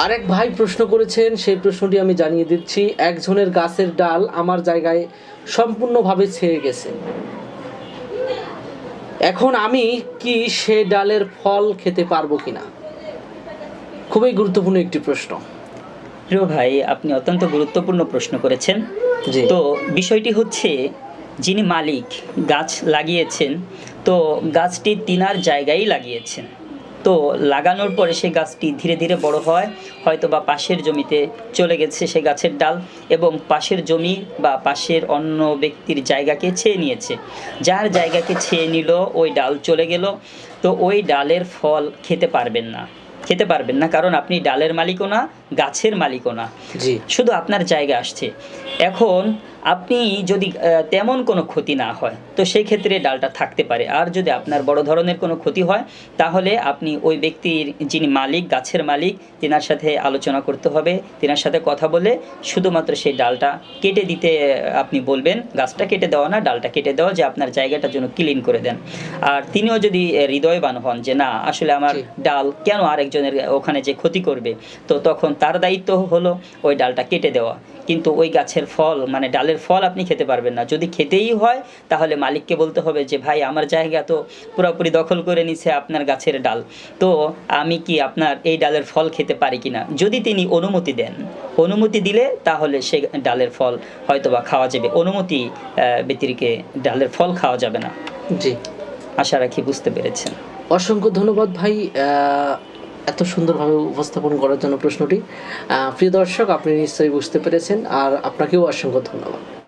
আরেক ভাই প্রশ্ন করেছেন সেই প্রশ্নটি আমি জানিয়ে দিচ্ছি। একজনের গাছের ডাল আমার জায়গায় সম্পূর্ণভাবে ছেয়ে গেছে। এখন আমি কি সে ডালের ফল খেতে পারব কিনা? খুবই গুরুত্বপূর্ণ একটি প্রশ্ন। প্রিয় ভাই আপনি অত্যন্ত গুরুত্বপূর্ণ প্রশ্ন করেছেন। তো বিষয়টি হচ্ছে যিনি মালিক গাছ লাগিয়েছেন তো গাছটি তিনার জায়গায় লাগিয়েছেন। তো লাগানোর পরে সেই গাছটি ধীরে ধীরে বড় হয় হয়তো বা পাশের জমিতে চলে গেছে সে গাছের ডাল এবং পাশের জমি বা পাশের অন্য ব্যক্তির জায়গাকে ছেয়ে নিয়েছে। যার জায়গাকে ছেয়ে নিল ওই ডাল চলে গেল। তো ওই ডালের ফল খেতে পারবেন না। খেতে পারবেন না কারণ আপনি ডালের মালিকও না গাছের মালিকও না। জি। শুধু আপনার জায়গা আসছে। এখন আপনি যদি তেমন কোনো ক্ষতি না হয় তো সেই ক্ষেত্রে ডালটা থাকতে পারে। আর যদি আপনার বড় ধরনের কোনো ক্ষতি হয় তাহলে আপনি ওই ব্যক্তির যিনি মালিক গাছের মালিক তেনার সাথে আলোচনা করতে হবে তেনার সাথে কথা বলে শুধুমাত্র সেই ডালটা কেটে দিতে আপনি বলবেন গাছটা কেটে দেওয়া না ডালটা কেটে দেওয়া যে আপনার জায়গাটা জন্য ক্লিন করে দেন। আর তিনিও যদি হৃদয়বান হন যে না আসলে আমার ডাল কেন আরেকজনের ওখানে যে ক্ষতি করবে? তো তখন তার দায়িত্ব হলো ওই ডালটা কেটে দেওয়া। কিন্তু ওই গাছের ফল মানে ডালের ফল আপনি খেতে পারবেন না। যদি খেতেই হয় তাহলে মালিককে বলতে হবে যে ভাই আমার জায়গা তো পুরোপুরি দখল করে নিছে আপনার গাছের ডাল। তো আমি কি আপনার এই ডালের ফল খেতে পারি কিনা? যদি তিনি অনুমতি দেন অনুমতি দিলে তাহলে সে ডালের ফল হয়তো বা খাওয়া যাবে। অনুমতি ব্যতিরিকে ডালের ফল খাওয়া যাবে না। জি। আশা রাখি বুঝতে পেরেছেন। অসংখ্য ধন্যবাদ ভাই। আহ, এত সুন্দরভাবে উপস্থাপন করার জন্য প্রশ্নটি। প্রিয় দর্শক, আপনি নিশ্চয়ই বুঝতে পেরেছেন, আর আপনাকেও অসংখ্য ধন্যবাদ।